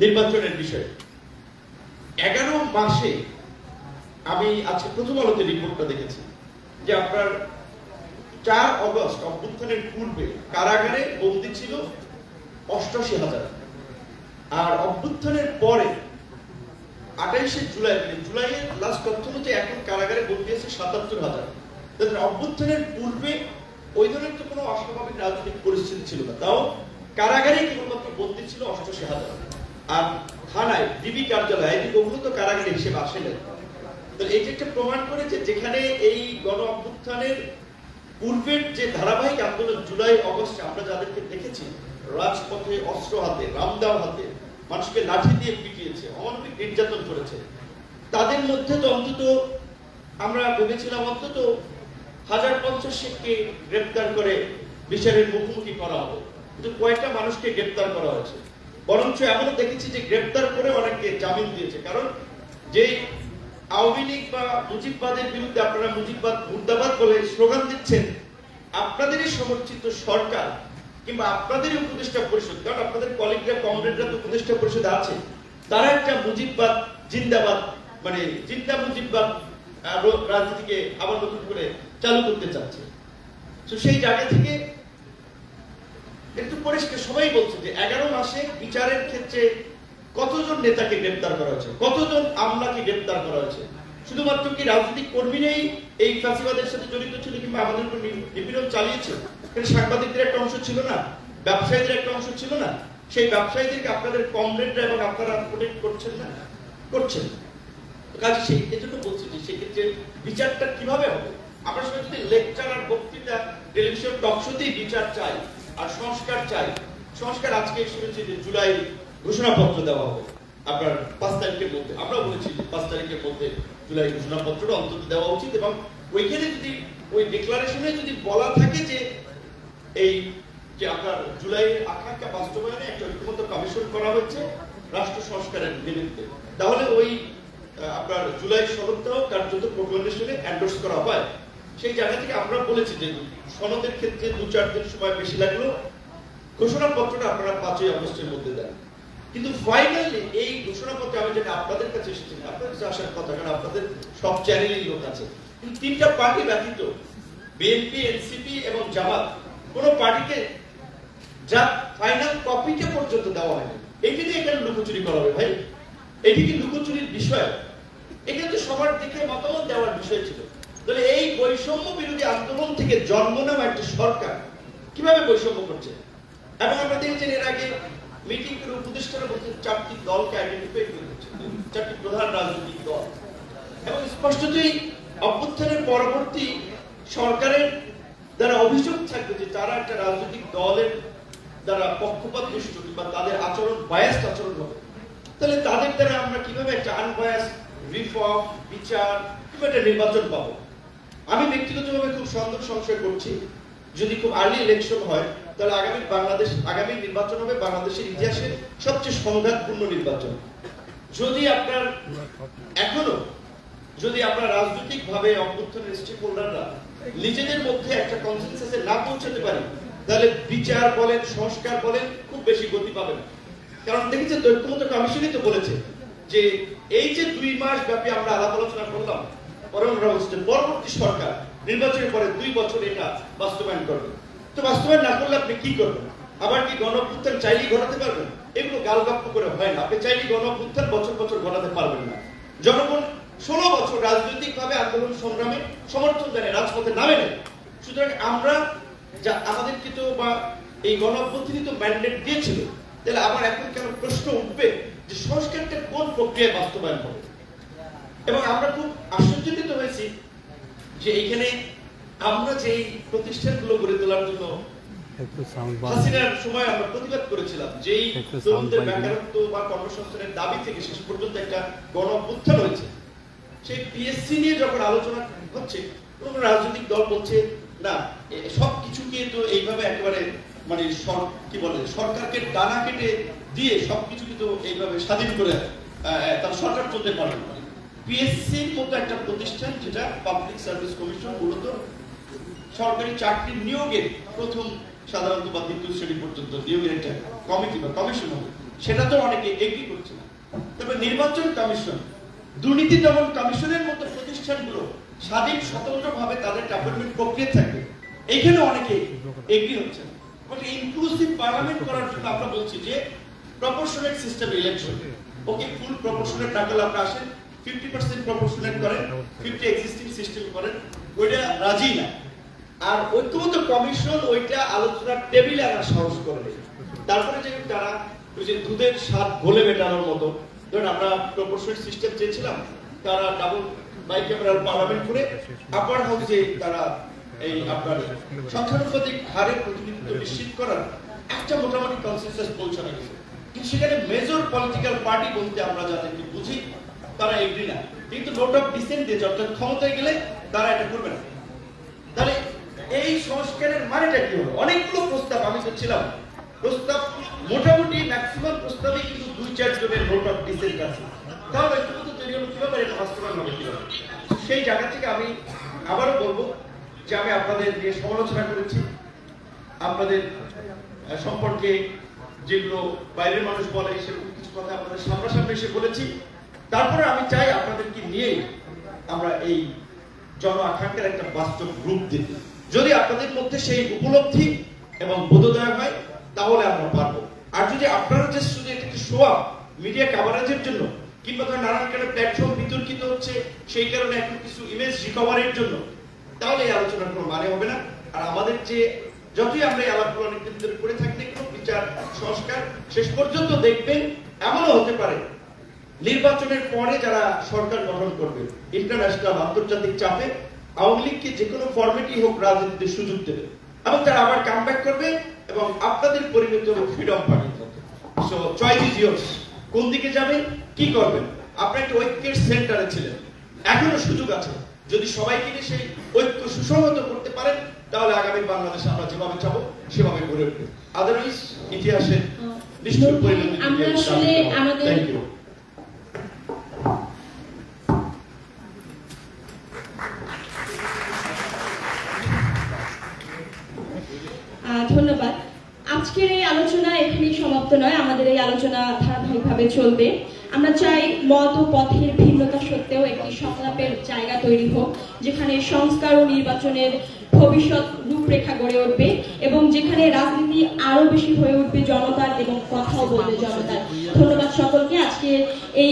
নির্বাচনের বিষয়ে। এগারো মাসে আমি আজকে প্রথম আলোতে রিপোর্টটা দেখেছি যে আপনার চার অগস্ট অভ্যুত্থানের পূর্বে কারাগারে বন্দি ছিল অষ্টআশি হাজার। আর অভ্যুত্থানের পরে আঠাইশে জুলাই মানে জুলাইয়ের লাস্ট তথ্য অনুযায়ী এখন কারাগারে বন্দি আছে সাতাত্তর হাজার। তাদের অভ্যুত্থানের পূর্বে ওই ধরনের তো কোনো অস্বাভাবিক রাজনৈতিক পরিস্থিতি ছিল না। তাও কারাগারে কেবলমাত্র বন্দি ছিল অষ্টআশি হাজার। আর থানায় ডিবি কার্যালয় এদিকে ওগুলো তো কারাগারে হিসেবে আসে না তো যে একটা প্রমাণ করে যে যেখানে এই গণ অভ্যুত্থানের পূর্বের যে ধারাবাহিক আন্দোলন জুলাই, অগস্টে আমরা যাদেরকে দেখেছি, রাজপথে অস্ত্র হাতে, রামদাও হাতে, মানুষকে লাঠি দিয়ে পিটিয়েছে, অমানবিক নির্যাতন করেছে, তাদের মধ্যে তো অন্তত আমরা ভেবেছিলাম অন্তত হাজার পঞ্চাশ শেখকে গ্রেপ্তার করে বিচারের মুখোমুখি করা হবে। কিন্তু কয়েকটা মানুষকে গ্রেপ্তার করা হয়েছে। বরঞ্চ এমনও দেখেছি যে গ্রেপ্তার করে অনেককে জামিন দিয়েছে। কারণ যে আওয়ামী লীগ বা মুজিববাদের বিরুদ্ধে আপনারা মুজিববাদ, মুর্দাবাদ বলে স্লোগান দিচ্ছেন, আপনাদেরই সমর্থিত সরকার কিংবা আপনাদেরই উপদেষ্টা পরিষদ, কারণ আপনাদের কলিগরা, কমরেডরা তো উপদেষ্টা পরিষদে আছে, তারা একটা মুজিববাদ, জিন্দাবাদ মানে জিন্দা মুজিববাদ রাজনীতিকে আবার নতুন করে চালু করতে চাচ্ছে। তো সেই জায়গা থেকে একটু পরিষ্কার সবাই বলছে যে এগারো মাসে বিচারের ক্ষেত্রে কতজন নেতাকে গ্রেপ্তার করা হয়েছে? কতজন আমলাকে গ্রেপ্তার করা হয়েছে? শুধুমাত্র কি রাজনৈতিক কর্মীরাই এই ফাঁসিবাদের সাথে জড়িত ছিল কিংবা আমাদের উপর নিপীড়ন চালিয়েছে? সাংবাদিকদের একটা অংশ ছিল না, ব্যবসায়ীদের একটা অংশ ছিল না। সেই ব্যবসায়ীদেরকে আপনাদের কমরেডরা এবং আপনারা প্রোটেক্ট করছেন না? করছেন কাজে সেই এজন্য বলছি যে সেক্ষেত্রে বিচারটা কীভাবে হবে? আমরা সবাই যদি লেকচার আর বক্তৃতা টেলিভিশন টক শোতেই বিচার চাই আর সংস্কার চাই। সংস্কার আজকে শুনেছি যে জুলাই ঘোষণাপত্র দেওয়া হবে। আপনার পাঁচ তারিখের মধ্যে আমরা বলেছি যে পাঁচ তারিখের মধ্যে জুলাই ঘোষণাপত্রটা অন্তত দেওয়া উচিত এবং ওইখানে যদি, ওই ডিক্লারেশনে যদি বলা থাকে যে এই যে আপনার জুলাই আকাঙ্ক্ষা বাস্তবায়নে একটা ঐক্যমত্য কমিশন করা হচ্ছে রাষ্ট্র সংস্কারের নিমিত্তে। তাহলে ওই আপনার জুলাই সনদটাও কার্যত প্রোক্লামেশনে এন্ডোর্স করা হয়। সেই জায়গা থেকে আমরা বলেছি যে সনদের ক্ষেত্রে দু চার দিন সময় বেশি লাগল ঘোষণাপত্রটা আপনারা পাঁচই আগস্টের মধ্যে দেন। কিন্তু ফাইনালি এই ঘোষণাপত্রে আমি যেটা আপনাদের কাছে এসেছি, আপনাদের কাছে আসার কথা, কারণ আপনাদের সব চ্যানেলেই লোক আছে। কিন্তু তিনটা পার্টি ব্যতীত বিএনপি এনসিপি এবং জামাত, কোন পার্টিকে যা ফাইনাল কপিটা পর্যন্ত দেওয়া হয়নি। এইটি দিয়ে এখানে লুকোচুরি করা হবে ভাই। এটি কি লুকোচুরির বিষয়? এখানে তো সবার দিকে মতামত দেওয়ার বিষয় ছিল। তাহলে এই বৈষম্য বিরোধী আন্দোলন থেকে জন্ম নেওয়া একটা সরকার কীভাবে বৈষম্য করছে? এবং আমরা দেখেছেন এর আগে মিটিং করে উপদেষ্টারা বলছে চারটি দলকে আইডেন্টিফাই করে দিচ্ছে, চারটি প্রধান রাজনৈতিক দল। এবং স্পষ্টতই অভ্যুত্থানের পরবর্তী সরকারের দ্বারা অভিযোগ থাকবে যে তারা একটা রাজনৈতিক দলের দ্বারা পক্ষপাত দুষ্ট কিংবা তাদের আচরণ বায়াস্ট আচরণ হবে। তাহলে তাদের দ্বারা আমরা কীভাবে একটা আনবায়াস রিফর্ম বিচার কিংবা একটা নির্বাচন পাবো? আমি ব্যক্তিগতভাবে খুব সন্দেহ সংশয় করছি। যদি খুব আর্লি ইলেকশন হয়, তাহলে আগামী বাংলাদেশ, আগামী নির্বাচন হবে বাংলাদেশের ইতিহাসে সবচেয়ে সংঘাতপূর্ণ নির্বাচন। যদি আপনার এখনও, যদি আমরা রাজনৈতিক ভাবে অভ্যুত্থানের স্টেক হোল্ডাররা নিজেদের মধ্যে একটা কনসেনসাসে না পৌঁছাতে পারি, তাহলে বিচার বলেন, সংস্কার বলেন, খুব বেশি গতি পাবে না কারণ দেখেছেন তো, ঐক্যমত্য কমিশনই তো বলেছে যে এই যে দুই মাস ব্যাপী আমরা আলাপ আলোচনা করলাম পরমরা বলছে পরবর্তী সরকার নির্বাচনের পরে দুই বছর এটা বাস্তবায়ন করবে। তো বাস্তবায়ন না করলে আপনি কি করবেন? আবার কি গণঅভ্যুত্থান চাইলেই ঘটাতে পারবেন? এগুলো গালগপ্প করে হয় না। আপনি চাইলেই গণঅভ্যুত্থান বছর বছর ঘটাতে পারবেন না। জনগণ ষোলো বছর রাজনৈতিক ভাবে আন্দোলন সংগ্রামে সমর্থন জানে, রাজপথে নামে নেয় সুতরাং আমরা যা আমাদেরকে তো বা এই গণঅভ্যুত্থানই তো ম্যান্ডেট দিয়েছিল, তাহলে আবার এখন কেন প্রশ্ন উঠবে যে সংস্কারটা কোন প্রক্রিয়ায় বাস্তবায়ন হবে? এবং আমরা খুব আশ্চর্যজনিত হয়েছি যে এইখানে আমরা যেই প্রতিষ্ঠানগুলো গড়ে তোলার জন্য হাসিনার সময় আমরা প্রতিবাদ করেছিলাম যেই তরুণদের বেকারত্ব বা কর্মসংস্থানের দাবি থেকে শেষ পর্যন্ত একটা গণ হয়েছে। সেই পিএসসি নিয়ে যখন আলোচনা হচ্ছে কোন রাজনৈতিক দল বলছে না সব কিছুকে তো এইভাবে একেবারে মানে কি বলে সরকারকে ডানা কেটে দিয়ে সবকিছু কিন্তু এইভাবে স্বাধীন করে আহ, তার সরকার চলতে পারবে না পিএসসির মতো একটা প্রতিষ্ঠান যেটা পাবলিক সার্ভিস কমিশন মূলত সরকারি চাকরির নিয়োগের প্রথম সাধারণত বা দ্বিতীয় শ্রেণি পর্যন্ত নিয়োগের একটা কমিটি বা কমিশন হবে। সেটা তো অনেকে এগ্রি করছে না। তবে নির্বাচন কমিশন, দুর্নীতি দমন কমিশনের মতো প্রতিষ্ঠানগুলো স্বাধীন, স্বতন্ত্রভাবে তাদের ডেভেলপমেন্ট প্রক্রিয়া থাকবে এইখানে অনেকে এগ্রি হচ্ছে না। ইনক্লুসিভ পার্লামেন্ট করার জন্য আমরা বলছি যে proportionate system election okay full proportionate না করলে আপনি আসেন ফিফটি পার্সেন্ট প্রপোর্শনেট করেন ফিফটি এক্সিস্টিং সিস্টেম করেন ওইটা রাজি না। আর ঐক্যমত কমিশন ওইটা আলোচনার টেবিলে আনার সাহস করে তারপরে যে তারা ওই যে দুধের স্বাদ মেটানোর মতো, ধরুন আমরা প্রপোর্শনাল সিস্টেম চেয়েছিলাম, তারা ডাবল বাই ক্যামেরার পার্লামেন্ট করে আপার তারা এই আপনার সংখ্যানুপাতিক হারের প্রতিনিধিত্ব নিশ্চিত করার একটা মোটামুটি কনসেনসাস পৌঁছানো গেছে। কিন্তু সেখানে মেজর পলিটিক্যাল পার্টি বলতে আমরা যাদেরকে বুঝি তারা এগ্রি না। কিন্তু নোট অফ ডিসেন্ট দিয়েছে অর্থাৎ ক্ষমতায় গেলে তারা এটা করবে না। তাহলে এই সংস্কারের মানেটা কি হলো? অনেকগুলো প্রস্তাব আমি তো ছিলাম। প্রস্তাব মোটামুটি ম্যাক্সিমাম প্রস্তাবই কিন্তু দুই চার জনের নোট অফ ডিসেন্ট আছে। তাহলে ঐক্যমত তৈরি হলো, কীভাবে এটা বাস্তবায়ন হবে কীভাবে? সেই জায়গা থেকে আমি আবারও বলব যে আমি আপনাদের নিয়ে সমালোচনা করেছি। আপনাদের সম্পর্কে যেগুলো বাইরের মানুষ বলে, সেরকম কিছু কথা আপনাদের সামনাসামনি এসে বলেছি। তারপরে আমি চাই আপনাদেরকে নিয়ে আমরা এই জন আকাঙ্ক্ষার একটা বাস্তব রূপ দিতে যদি আপনাদের মধ্যে সেই উপলব্ধি এবং বোধোদয় হয়, তাহলে আমরা পারব। আর যদি আপনারা যে শুধু এটাকে মিডিয়া কাভারেজের জন্য, কিংবা ধর নানান কারণে প্ল্যাটফর্ম বিতর্কিত হচ্ছে, সেই কারণে এখন কিছু ইমেজ রিকভারের জন্য, তাহলে এই আলোচনার কোনো মানে হবে না। আর আমাদের যে যতই আমরা এই আলাপগুলো অনেকদিন ধরে করে থাকি কেন বিচার, সংস্কার, শেষ পর্যন্ত দেখবেন, এমনও হতে পারে নির্বাচনের পরে যারা সরকার গঠন করবে ইন্টারন্যাশনাল আন্তর্জাতিক চাপে আওয়ামী লীগকে যে কোনো ফরম্যাটই হোক রাজনীতিতে সুযোগ দেবে। এবং তারা আবার কাম করবে এবং আপনাদের পরিমিত ফ্রিডম পাবে সো চয়েস ইজ ইয়ার্স কোন দিকে যাবেন কি করবেন আপনি একটা ঐক্যের সেন্টারে ছিলেন। এখনও সুযোগ আছে। যদি সবাইকে নিয়ে সেই ঐক্য সুসংহত করতে পারেন তাহলে আগামী বাংলাদেশ আমরা যেভাবে চাবো সেভাবে গড়ে উঠবে। আদারওয়াইজ ইতিহাসে নিশ্চয় পরিণতি আমরা আসলে আমাদের- এখানেই সমাপ্ত নয়, আমাদের এই আলোচনা ধারাবাহিকভাবে চলবে। আমরা চাই মত ও পথের ভিন্নতা সত্ত্বেও একটি সংলাপের জায়গা তৈরি হোক, যেখানে সংস্কার ও নির্বাচনের ভবিষ্যৎ রূপরেখা গড়ে উঠবে এবং যেখানে রাজনীতি আরও বেশি হয়ে উঠবে জনতার এবং কথাও বলবে জনতার। ধন্যবাদ সকলকে। আজকে এই